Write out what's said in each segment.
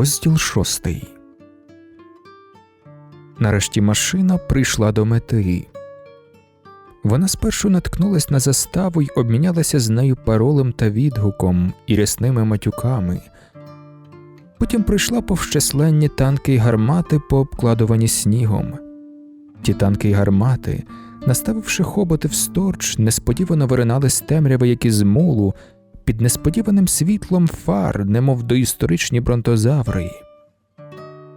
Розділ шостий. Нарешті машина прийшла до мети. Вона спершу наткнулась на заставу й обмінялася з нею паролем та відгуком і рясними матюками. Потім прийшла повщасленні танки й гармати, пообкладувані снігом. Ті танки й гармати, наставивши хоботи всторч, несподівано виринали з темряви, як із мулу, під несподіваним світлом фар, немов доісторичні бронтозаври.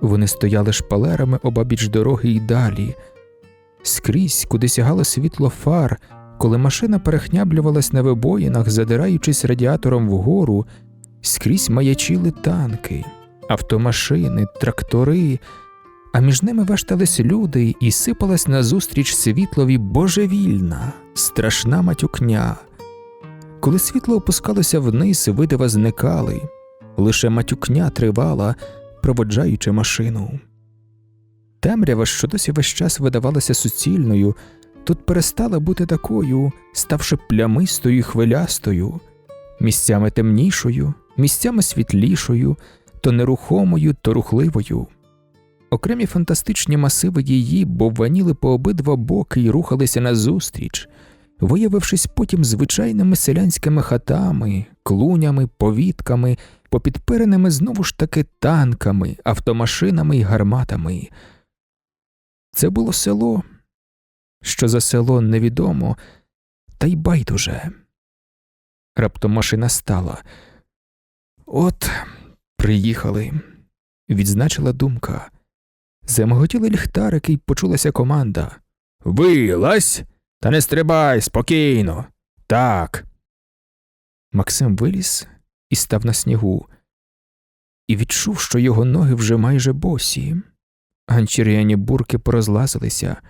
Вони стояли шпалерами обабіч дороги й далі. Скрізь, куди сягало світло фар, коли машина перехняблювалась на вибоїнах, задираючись радіатором вгору, скрізь маячили танки, автомашини, трактори, а між ними вештались люди і сипалась назустріч світлові божевільна, страшна матюкня. Коли світло опускалося вниз, видива зникали, лише матюкня тривала, проводжаючи машину. Темрява, що досі весь час видавалася суцільною, тут перестала бути такою, ставши плямистою й хвилястою, місцями темнішою, місцями світлішою, то нерухомою, то рухливою. Окремі фантастичні масиви її бовваніли по обидва боки й рухалися назустріч, виявившись потім звичайними селянськими хатами, клунями, повітками, попідпереними знову ж таки танками, автомашинами й гарматами. Це було село, що за село невідомо, та й байдуже. Раптом машина стала. От, приїхали, відзначила думка. Замоготіли ліхтарики й почулася команда. Вилазь, та не стрибай спокійно. Так. Максим виліз і став на снігу, і відчув, що його ноги вже майже босі. Ганчір'яні бурки порозлазилися,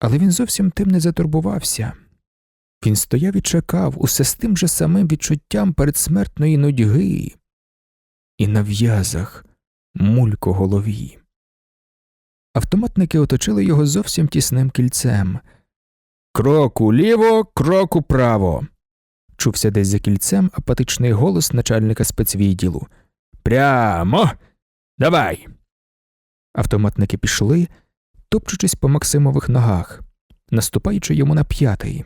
але він зовсім тим не затурбувався. Він стояв і чекав усе з тим же самим відчуттям передсмертної нудьги, і на в'язах мулько голові. Автоматники оточили його зовсім тісним кільцем. Кроку ліво, кроку право. чувся десь за кільцем апатичний голос начальника спецвідділу. Прямо. Давай. Автоматники пішли, топчучись по Максимових ногах, наступаючи йому на п'ятий.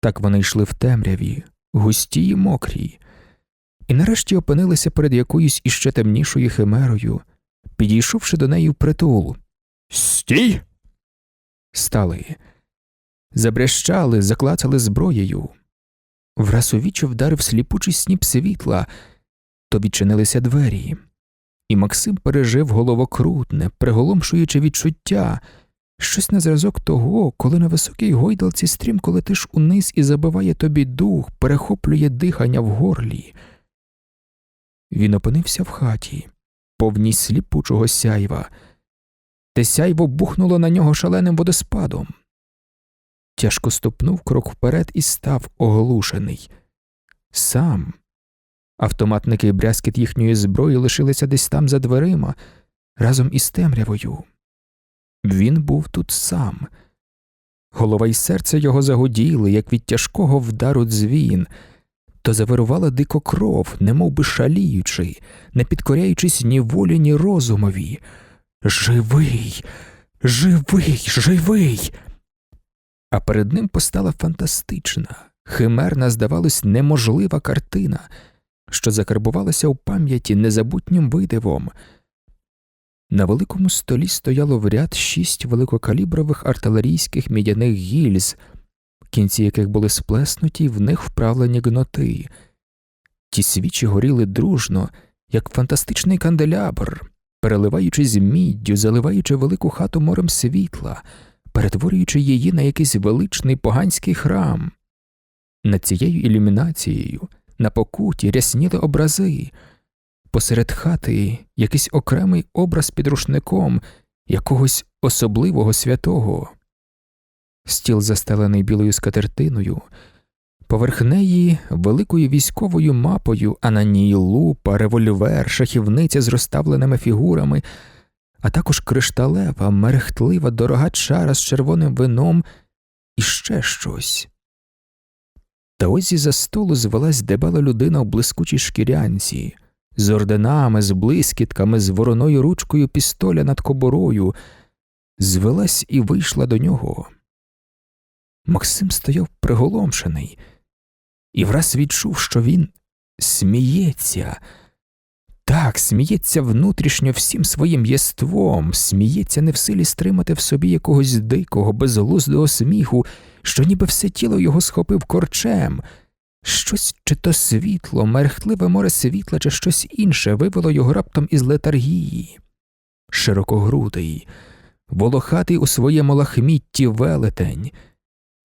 Так вони йшли в темряві, густі й мокрі, і нарешті опинилися перед якоюсь іще темнішою химерою, підійшовши до неї впритул. Стій. Стали, забрящали, заклацали зброєю. Враз у вдарив сліпучий сніп світла, то відчинилися двері і Максим пережив головокрутне, приголомшуюче відчуття, щось на зразок того, коли на високій гойдалці стрімко летиш униз і забиває тобі дух, перехоплює дихання в горлі. Він опинився в хаті, повній сліпучого сяйва, те сяйво бухнуло на нього шаленим водоспадом. Тяжко ступнув крок вперед і став оглушений. Сам Автоматники і брязкіт їхньої зброї лишилися десь там за дверима, разом із темрявою. Він був тут сам. Голова й серце його загуділи, як від тяжкого вдару дзвін, то завирувала дико кров, немов би шаліючи, не підкоряючись ні волі, ні розумові. Живий, живий, живий. А перед ним постала фантастична, химерна, здавалось, неможлива картина що закарбувалася у пам'яті незабутнім видивом. На великому столі стояло в ряд шість великокалібрових артилерійських мідяних гільз, кінці яких були сплеснуті, в них вправлені гноти. Ті свічі горіли дружно, як фантастичний канделябр, переливаючись міддю, заливаючи велику хату морем світла, перетворюючи її на якийсь величний поганський храм. Над цією ілюмінацією на покуті рясніли образи, посеред хати якийсь окремий образ під рушником якогось особливого святого, стіл застелений білою скатертиною, поверх неї великою військовою мапою, а на ній лупа, револьвер, шахівниця з розставленими фігурами, а також кришталева, мерехтлива дорога чара з червоним вином і ще щось. Та ось із за столу звелась дебела людина в блискучій шкірянці, з орденами, з блискітками, з вороною ручкою пістоля над коборою, звелась і вийшла до нього. Максим стояв приголомшений і враз відчув, що він сміється. Так, сміється внутрішньо всім своїм єством, сміється не в силі стримати в собі якогось дикого, безглуздого сміху, що ніби все тіло його схопив корчем. Щось чи то світло, мерехтливе море світла, чи щось інше вивело його раптом із летаргії. Широкогрудий, волохатий у своєму лахмітті велетень.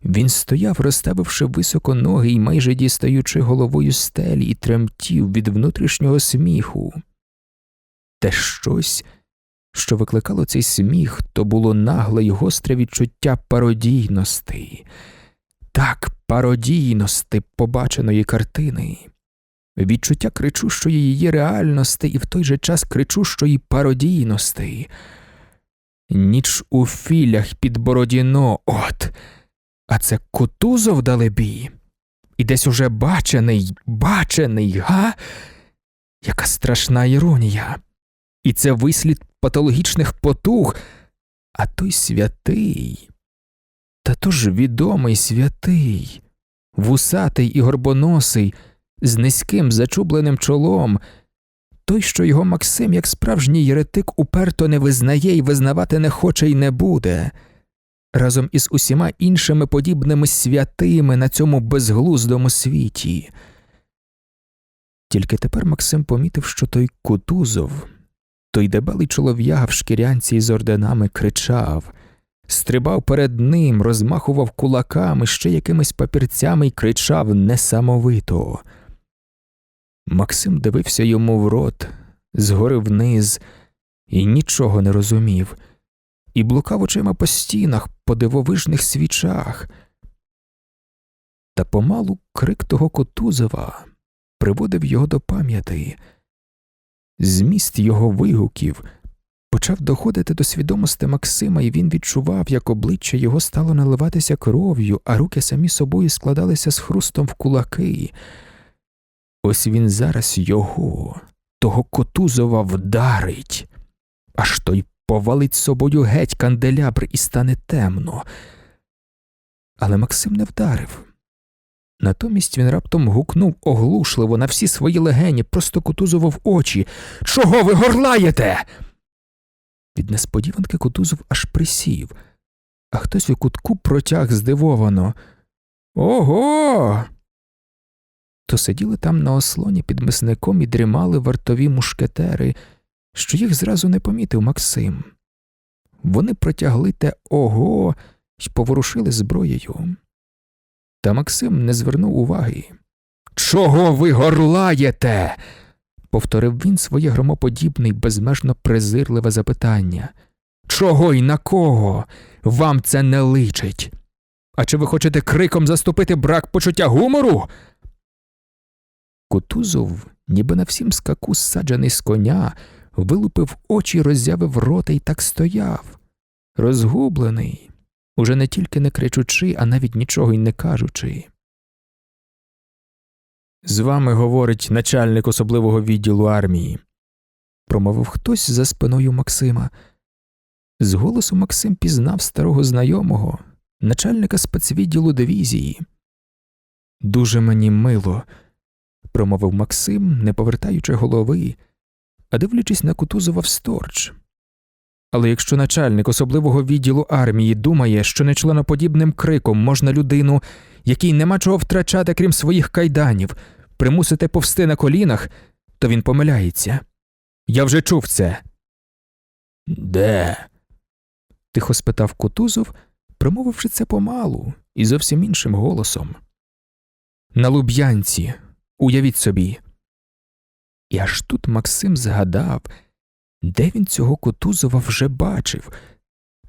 Він стояв, розставивши високо ноги і майже дістаючи головою стелі, і тремтів від внутрішнього сміху. Те щось, що викликало цей сміх, то було нагле й гостре відчуття пародійності, так, пародійності побаченої картини, відчуття кричущої її реальності і в той же час кричущої пародійності. Ніч у філях під Бородіно, от. А це Кутузов далебі. І десь уже бачений, бачений, га? Яка страшна іронія. І це вислід патологічних потуг, а той святий. Та то ж відомий святий, вусатий і горбоносий, з низьким зачубленим чолом, той, що його Максим, як справжній єретик, уперто не визнає і визнавати не хоче і не буде разом із усіма іншими подібними святими на цьому безглуздому світі. Тільки тепер Максим помітив, що той Кутузов, той дебелий чолов'яга в шкірянці з орденами кричав, стрибав перед ним, розмахував кулаками, ще якимись папірцями й кричав несамовито. Максим дивився йому в рот, згори вниз, і нічого не розумів і блукав очима по стінах, по дивовижних свічах. Та помалу крик того Котузова приводив його до пам'яті. Зміст його вигуків почав доходити до свідомості Максима, і він відчував, як обличчя його стало наливатися кров'ю, а руки самі собою складалися з хрустом в кулаки. Ось він зараз його, того Котузова, вдарить, аж той повалить собою геть канделябр і стане темно. Але Максим не вдарив. Натомість він раптом гукнув оглушливо на всі свої легені, просто Кутузову в очі. Чого ви горлаєте? Від несподіванки Кутузов аж присів, а хтось у кутку протяг здивовано. Ого. То сиділи там на ослоні під мисником і дрімали вартові мушкетери що їх зразу не помітив Максим. Вони протягли те ого й поворушили зброєю. Та Максим не звернув уваги. Чого ви горлаєте? повторив він своє громоподібне й безмежно презирливе запитання. Чого й на кого? Вам це не личить? А чи ви хочете криком заступити брак почуття гумору? Кутузов, ніби на всім скаку саджений з коня, вилупив очі, роззявив рота і так стояв, розгублений, уже не тільки не кричучи, а навіть нічого й не кажучи. З вами говорить начальник особливого відділу армії, промовив хтось за спиною Максима. З голосу Максим пізнав старого знайомого, начальника спецвідділу дивізії. Дуже мені мило, промовив Максим, не повертаючи голови, а дивлячись на Кутузова всторч. Але якщо начальник особливого відділу армії думає, що нечленоподібним криком можна людину, якій нема чого втрачати, крім своїх кайданів, примусити повсти на колінах, то він помиляється. Я вже чув це. Де? тихо спитав Кутузов, промовивши це помалу і зовсім іншим голосом. На Луб'янці, уявіть собі. І аж тут Максим згадав, де він цього Кутузова вже бачив.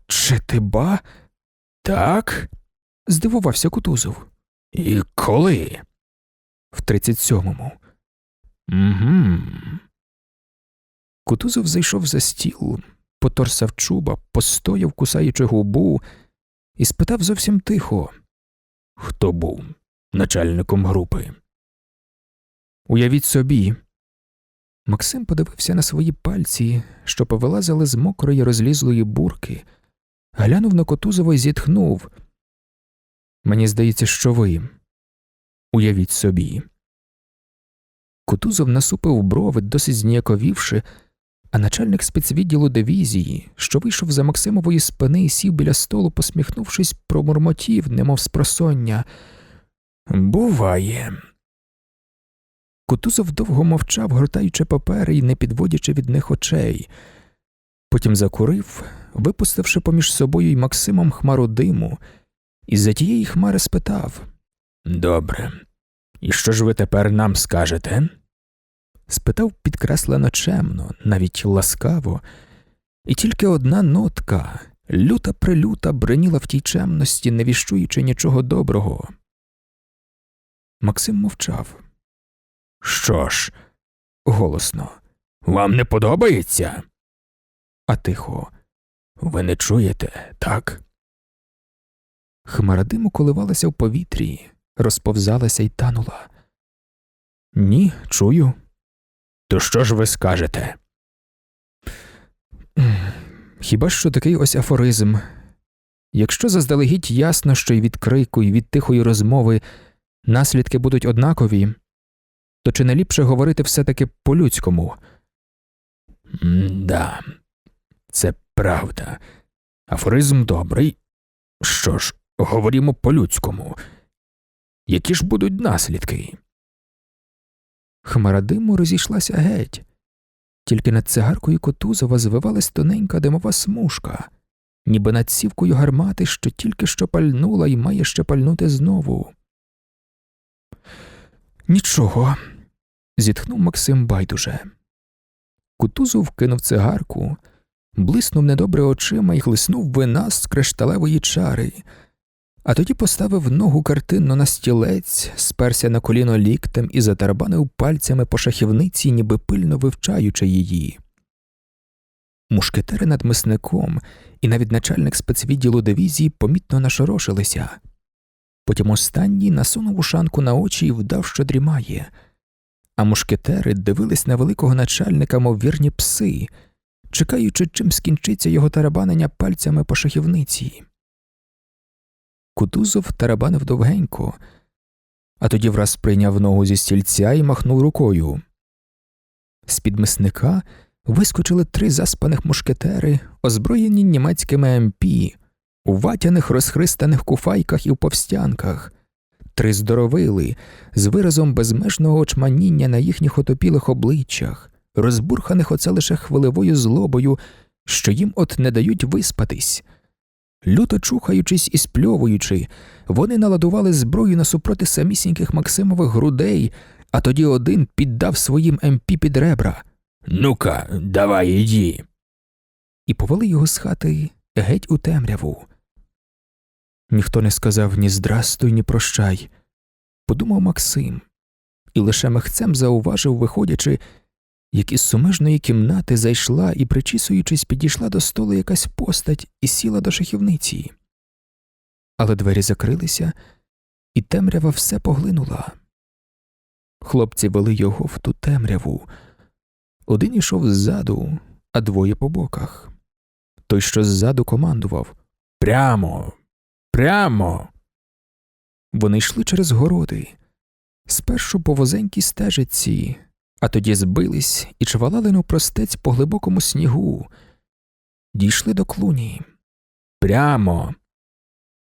Чи ти ба? Так? здивувався Кутузов. І коли? В тридцять сьомому. Угу. Кутузов зайшов за стіл, поторсав чуба, постояв, кусаючи губу, і спитав зовсім тихо Хто був начальником групи? Уявіть собі, Максим подивився на свої пальці, що повилазили з мокрої розлізлої бурки, глянув на Котузова і зітхнув. Мені здається, що ви. Уявіть собі. Кутузов насупив брови, досить зніяковівши, а начальник спецвідділу дивізії, що вийшов за Максимової спини і сів біля столу, посміхнувшись, промурмотів, немов з просоння. Буває. Кутузов довго мовчав, гортаючи папери і не підводячи від них очей. Потім закурив, випустивши поміж собою й Максимом хмару диму, і за тієї хмари спитав Добре, і що ж ви тепер нам скажете? спитав підкреслено чемно, навіть ласкаво, і тільки одна нотка, люта прилюта, бреніла в тій чемності, не віщуючи нічого доброго. Максим мовчав. Що ж, голосно, вам не подобається? А тихо, ви не чуєте, так? Хмара диму коливалася в повітрі, розповзалася й танула. Ні, чую. То що ж ви скажете? Хіба що такий ось афоризм. Якщо заздалегідь ясно, що й від крику, і від тихої розмови наслідки будуть однакові, то чи не ліпше говорити все таки по-людському? Да, це правда. Афоризм добрий. Що ж, говоримо по-людському. Які ж будуть наслідки? Хмара диму розійшлася геть, тільки над цигаркою Котузова звивалась тоненька димова смужка, ніби над сівкою гармати, що тільки що пальнула і має ще пальнути знову. Нічого, зітхнув Максим байдуже. Кутузов кинув цигарку, блиснув недобре очима і глиснув вина з кришталевої чари, а тоді поставив ногу картинно на стілець, сперся на коліно ліктем і затарабанив пальцями по шахівниці, ніби пильно вивчаючи її. Мушкетери над мисником і навіть начальник спецвідділу дивізії помітно нашорошилися. Потім останній насунув ушанку на очі і вдав, що дрімає, а мушкетери дивились на великого начальника, мов вірні пси, чекаючи, чим скінчиться його тарабанення пальцями по шахівниці. Кутузов тарабанив довгенько, а тоді враз прийняв ногу зі стільця і махнув рукою. З під мисника вискочили три заспаних мушкетери, озброєні німецькими МП, у ватяних розхристаних куфайках і в повстянках, три здоровили з виразом безмежного очманіння на їхніх отопілих обличчях, розбурханих оце лише хвиливою злобою, що їм от не дають виспатись. Люто чухаючись і спльовуючи, вони наладували зброю насупроти самісіньких Максимових грудей, а тоді один піддав своїм МП під ребра. Ну-ка, давай іді. І повели його з хати геть у темряву. Ніхто не сказав ні здрастуй, ні прощай, подумав Максим, і лише мехцем зауважив, виходячи, як із сумежної кімнати зайшла і, причісуючись, підійшла до столу якась постать і сіла до шахівниці. Але двері закрилися, і темрява все поглинула. Хлопці вели його в ту темряву. Один ішов ззаду, а двоє по боках. Той, що ззаду командував Прямо, прямо. Вони йшли через городи, спершу по возенькій стежиці, а тоді збились і чвалали навпростець по глибокому снігу. Дійшли до клуні. Прямо.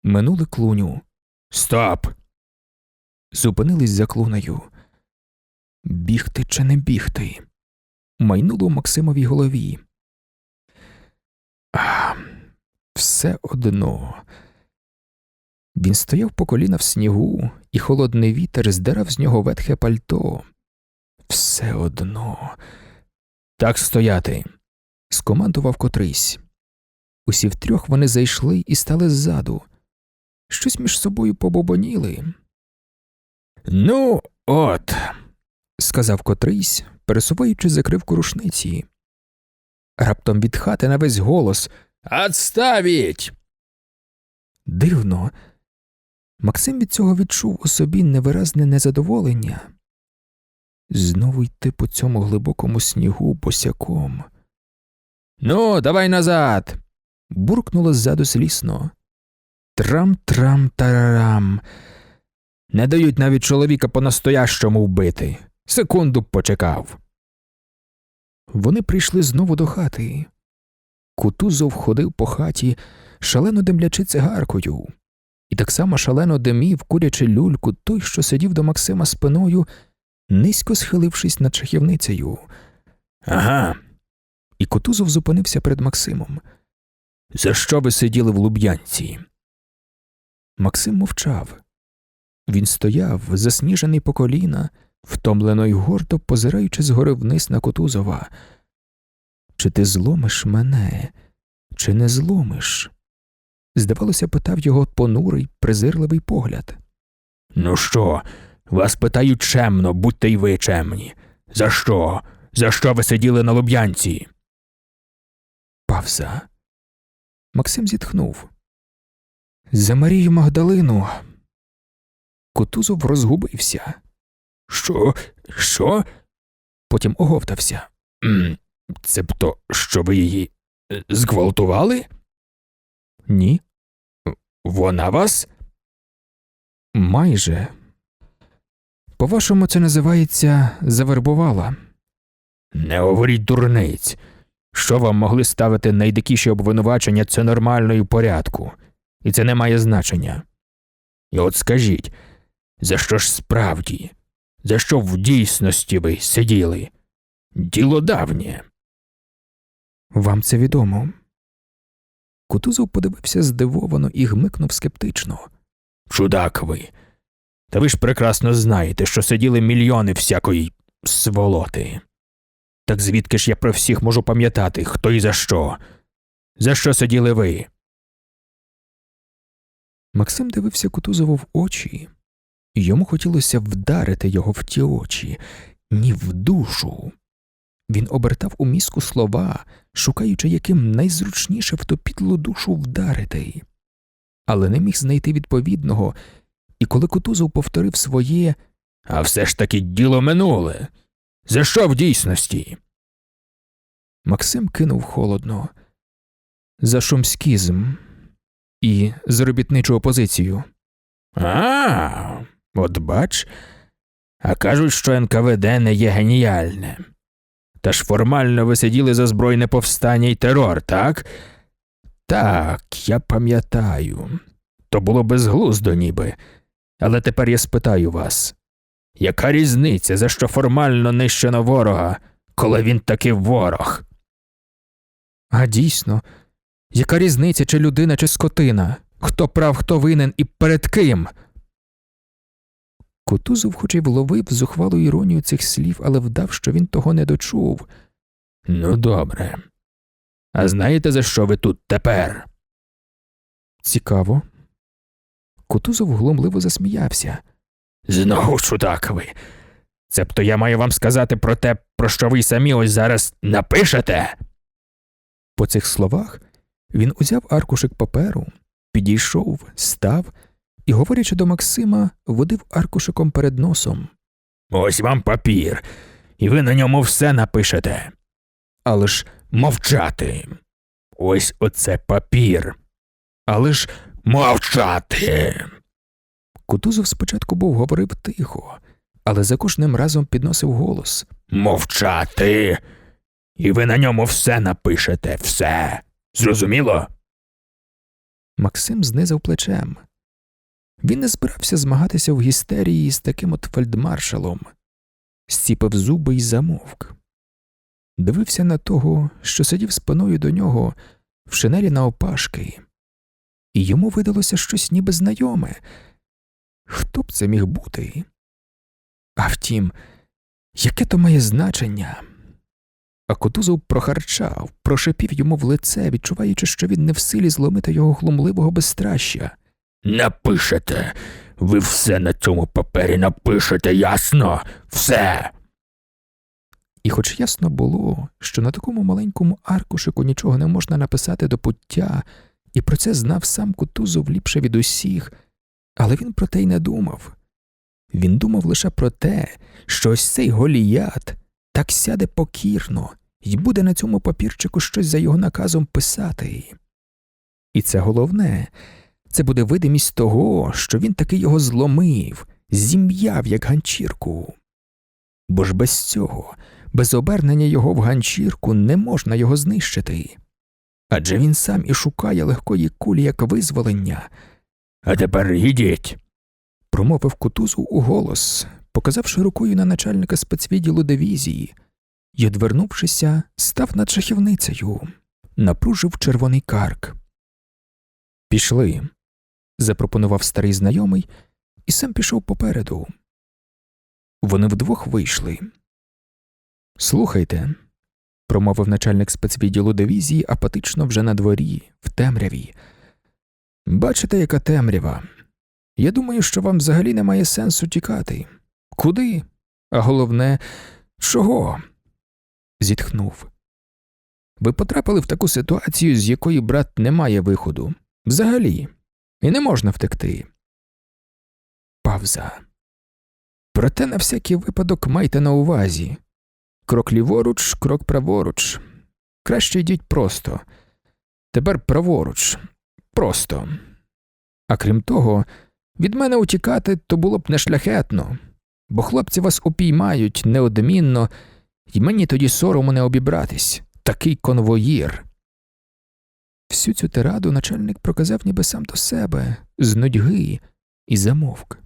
Минули клуню. Стоп. Зупинились за клунею. Бігти чи не бігти? Майнуло у Максимовій голові. Все одно. Він стояв по коліна в снігу, і холодний вітер здирав з нього ветхе пальто. Все одно. Так стояти. скомандував котрийсь. Усі втрьох вони зайшли і стали ззаду. Щось між собою побобоніли. Ну, от, сказав котрийсь, пересуваючи закривку рушниці. Раптом від хати на весь голос Отставіть. Дивно. Максим від цього відчув у собі невиразне незадоволення. Знову йти по цьому глибокому снігу босяком. Ну, давай назад. буркнуло ззаду слісно. Трам-трам тарарам. Не дають навіть чоловіка по-настоящому вбити. Секунду почекав. Вони прийшли знову до хати. Кутузов ходив по хаті, шалено демлячи цигаркою, і так само шалено димів, курячи люльку, той, що сидів до Максима спиною, низько схилившись над шахівницею. Ага. І Кутузов зупинився перед Максимом. За що ви сиділи в Луб'янці? Максим мовчав. Він стояв, засніжений по коліна, втомлено й гордо позираючи згори вниз на Кутузова. Чи ти зломиш мене, чи не зломиш? Здавалося, питав його понурий, презирливий погляд. Ну що, вас питають чемно, будьте й ви чемні. За що? За що ви сиділи на луб'янці? Павза. Максим зітхнув. За Марію Магдалину. Кутузов розгубився. Що? Що? Потім оговтався. «М, Цебто, що ви її е, зґвалтували? Ні. Вона вас? Майже. По-вашому, це називається завербувала. Не говоріть дурниць. Що вам могли ставити найдикіші обвинувачення, це нормально і в порядку, і це не має значення. І от скажіть, за що ж справді, за що в дійсності ви сиділи? Діло давнє. Вам це відомо. Кутузов подивився здивовано і гмикнув скептично. Чудак ви. Та ви ж прекрасно знаєте, що сиділи мільйони всякої сволоти. Так звідки ж я про всіх можу пам'ятати, хто і за що? За що сиділи ви? Максим дивився Кутузову в очі, і йому хотілося вдарити його в ті очі, ні в душу. Він обертав у мізку слова, шукаючи, яким найзручніше в ту підлу душу вдарити, але не міг знайти відповідного, і коли Кутузов повторив своє А все ж таки діло минуле. За що в дійсності? Максим кинув холодно. За шумськізм і заробітничу опозицію. А, от бач. А кажуть, що НКВД не є геніальне. Та ж формально ви сиділи за збройне повстання й терор, так? Так, я пам'ятаю. То було безглуздо ніби. Але тепер я спитаю вас яка різниця, за що формально нищено ворога, коли він таки ворог? А дійсно, яка різниця, чи людина, чи скотина? Хто прав, хто винен і перед ким? Кутузов хоч і вловив зухвалу іронію цих слів, але вдав, що він того не дочув. Ну, добре. А знаєте, за що ви тут тепер? Цікаво. Кутузов глумливо засміявся. Знову чудак ви. Цебто я маю вам сказати про те, про що ви самі ось зараз напишете. По цих словах він узяв аркушик паперу, підійшов, став і, говорячи до Максима, водив аркушиком перед носом. Ось вам папір, і ви на ньому все напишете. Але ж мовчати. Ось оце папір. Але ж мовчати. Кутузов спочатку був говорив тихо, але за кожним разом підносив голос Мовчати. І ви на ньому все напишете, все. Зрозуміло? Максим знизав плечем. Він не збирався змагатися в гістерії з таким от фельдмаршалом, зціпив зуби й замовк. Дивився на того, що сидів спиною до нього в шинелі на опашки, і йому видалося щось ніби знайоме. Хто б це міг бути? А втім, яке то має значення? А Кутузов прохарчав, прошепів йому в лице, відчуваючи, що він не в силі зломити його глумливого безстраща. Напишете, ви все на цьому папері напишете, ясно? Все. І хоч ясно було, що на такому маленькому аркушику нічого не можна написати до пуття, і про це знав сам Кутузов ліпше від усіх, але він про те й не думав. Він думав лише про те, що ось цей голіят так сяде покірно і буде на цьому папірчику щось за його наказом писати. І це головне це буде видимість того, що він таки його зломив, зім'яв як ганчірку. Бо ж без цього, без обернення його в ганчірку не можна його знищити. Адже він сам і шукає легкої кулі як визволення. А тепер йдіть. промовив кутузу у голос, показавши рукою на начальника спецвідділу дивізії, і, одвернувшися, став над шахівницею, напружив червоний карк. Пішли, запропонував старий знайомий, і сам пішов попереду. Вони вдвох вийшли. Слухайте, промовив начальник спецвідділу дивізії апатично вже на дворі, в темряві. Бачите, яка темрява. Я думаю, що вам взагалі немає сенсу тікати. Куди? А головне, чого? зітхнув. Ви потрапили в таку ситуацію, з якої брат не має виходу. Взагалі, і не можна втекти. Павза. Проте на всякий випадок майте на увазі крок ліворуч, крок праворуч. Краще йдіть просто. Тепер праворуч. Просто. А крім того, від мене утікати то було б нешляхетно, бо хлопці вас упіймають неодмінно, і мені тоді сорому не обібратись такий конвоїр. Всю цю тираду начальник проказав ніби сам до себе, з нудьги, і замовк.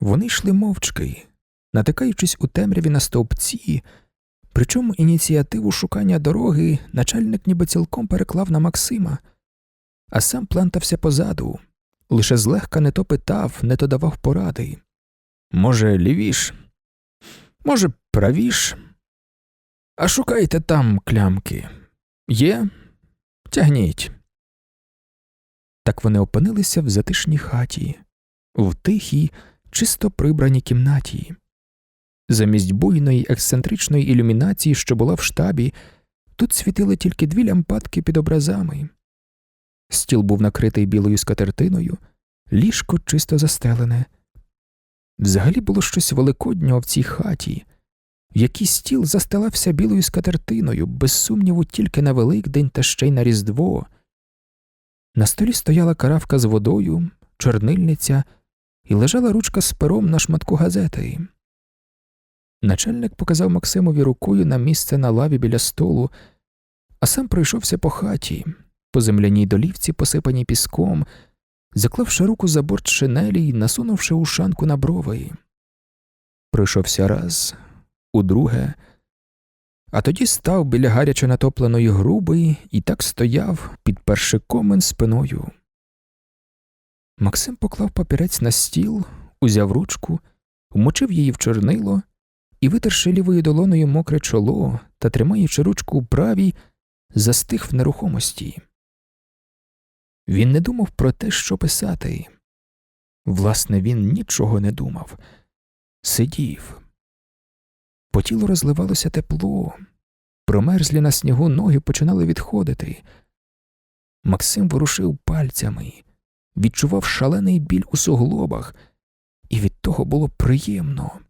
Вони йшли мовчки, натикаючись у темряві на стовпці, причому ініціативу шукання дороги начальник ніби цілком переклав на Максима, а сам плантався позаду, лише злегка не то питав, не то давав поради. Може, лівіш, може, правіш, а шукайте там клямки. Є? Тягніть. Так вони опинилися в затишній хаті, в тихій, чисто прибраній кімнаті. Замість буйної ексцентричної ілюмінації, що була в штабі, тут світили тільки дві лямпадки під образами. Стіл був накритий білою скатертиною, ліжко чисто застелене. Взагалі було щось великоднього в цій хаті, в якій стіл застелився білою скатертиною, без сумніву, тільки на Великдень та ще й на Різдво. На столі стояла каравка з водою, чорнильниця і лежала ручка з пером на шматку газети. Начальник показав Максимові рукою на місце на лаві біля столу, а сам пройшовся по хаті, по земляній долівці, посипаній піском, заклавши руку за борт шинелі й насунувши ушанку на брови. Пройшовся раз, удруге, а тоді став біля гаряче натопленої груби і так стояв під перший комен спиною. Максим поклав папірець на стіл, узяв ручку, вмочив її в чорнило і, витерши лівою долоною мокре чоло та тримаючи ручку у правій, застиг в нерухомості. Він не думав про те, що писати. Власне, він нічого не думав. Сидів. По тілу розливалося тепло, промерзлі на снігу ноги починали відходити. Максим ворушив пальцями, відчував шалений біль у суглобах, і від того було приємно.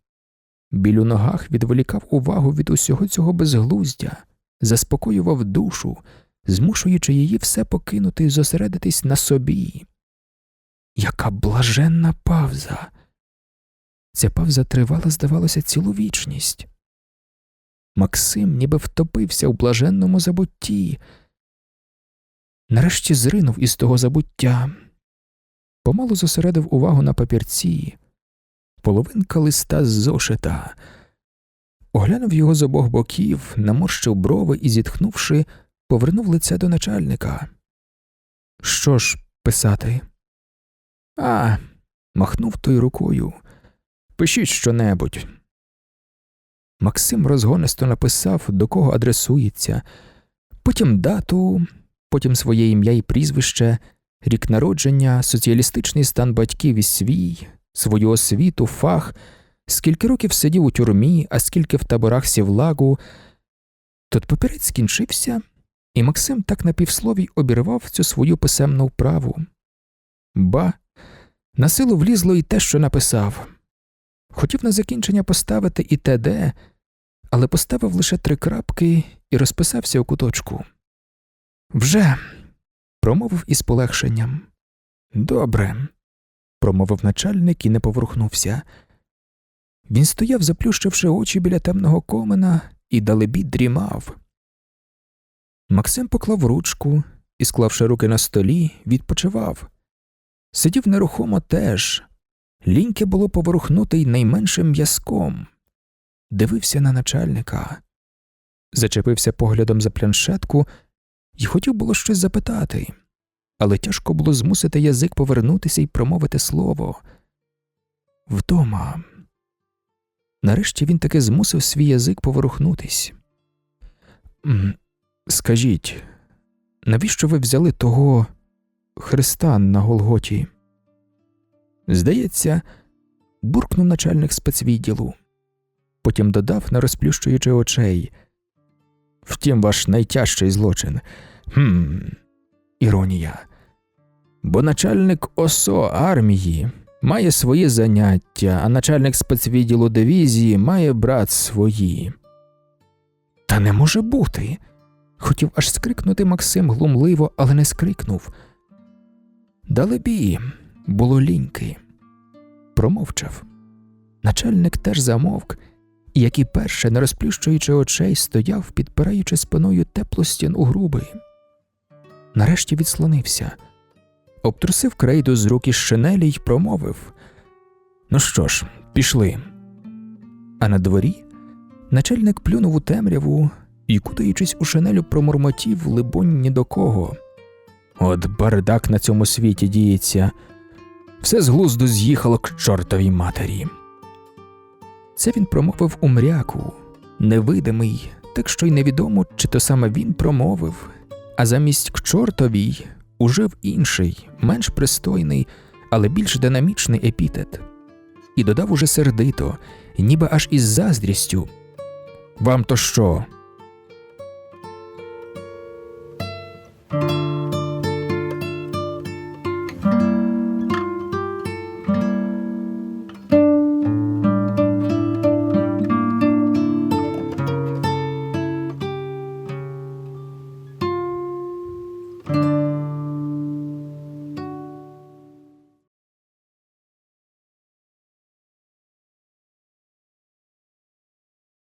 Біль у ногах відволікав увагу від усього цього безглуздя, заспокоював душу, змушуючи її все покинути і зосередитись на собі. Яка блаженна павза! Ця павза тривала, здавалося, цілу вічність. Максим ніби втопився в блаженному забутті. Нарешті зринув із того забуття, помалу зосередив увагу на папірці, половинка листа з зошита, оглянув його з обох боків, наморщив брови і, зітхнувши, повернув лице до начальника. Що ж писати? А, махнув той рукою. Пишіть щонебудь. Максим розгонисто написав, до кого адресується, потім дату, потім своє ім'я і прізвище, рік народження, соціалістичний стан батьків і свій, свою освіту, фах, скільки років сидів у тюрмі, а скільки в таборах сівлагу. Тут папірець скінчився, і Максим так на півсловій обірвав цю свою писемну вправу. Ба, На силу влізло і те, що написав. Хотів на закінчення поставити і ТД, але поставив лише три крапки і розписався у куточку. Вже, промовив із полегшенням. Добре, промовив начальник і не поворухнувся. Він стояв, заплющивши очі біля темного комина, і далебі дрімав. Максим поклав ручку і, склавши руки на столі, відпочивав. Сидів нерухомо теж. Ліньке було поворухнути й найменшим м'язком. Дивився на начальника, зачепився поглядом за планшетку і хотів було щось запитати, але тяжко було змусити язик повернутися і промовити слово. Вдома. Нарешті він таки змусив свій язик поворухнутись. Скажіть, навіщо ви взяли того Христа на Голготі? Здається, буркнув начальник спецвідділу. Потім додав, не розплющуючи очей. Втім, ваш найтяжчий злочин. Хм, іронія. Бо начальник ОСО армії має свої заняття, а начальник спецвідділу дивізії має брат свої. Та не може бути. Хотів аж скрикнути Максим глумливо, але не скрикнув. Далебі, було ліньки. Промовчав. Начальник теж замовк, як і перше, не розплющуючи очей, стояв, підпираючи спиною теплу стіну груби. Нарешті відслонився, обтрусив крейду з рук із шинелі й промовив Ну що ж, пішли. А на дворі начальник плюнув у темряву і, кутаючись у шинелю, промурмотів, либонь, ні до кого. От бардак на цьому світі діється. Все з глузду з'їхало к чортовій матері. Це він промовив у мряку, невидимий, так що й невідомо, чи то саме він промовив, а замість к чортовій ужив інший, менш пристойний, але більш динамічний епітет, і додав уже сердито, ніби аж із заздрістю. Вам то що?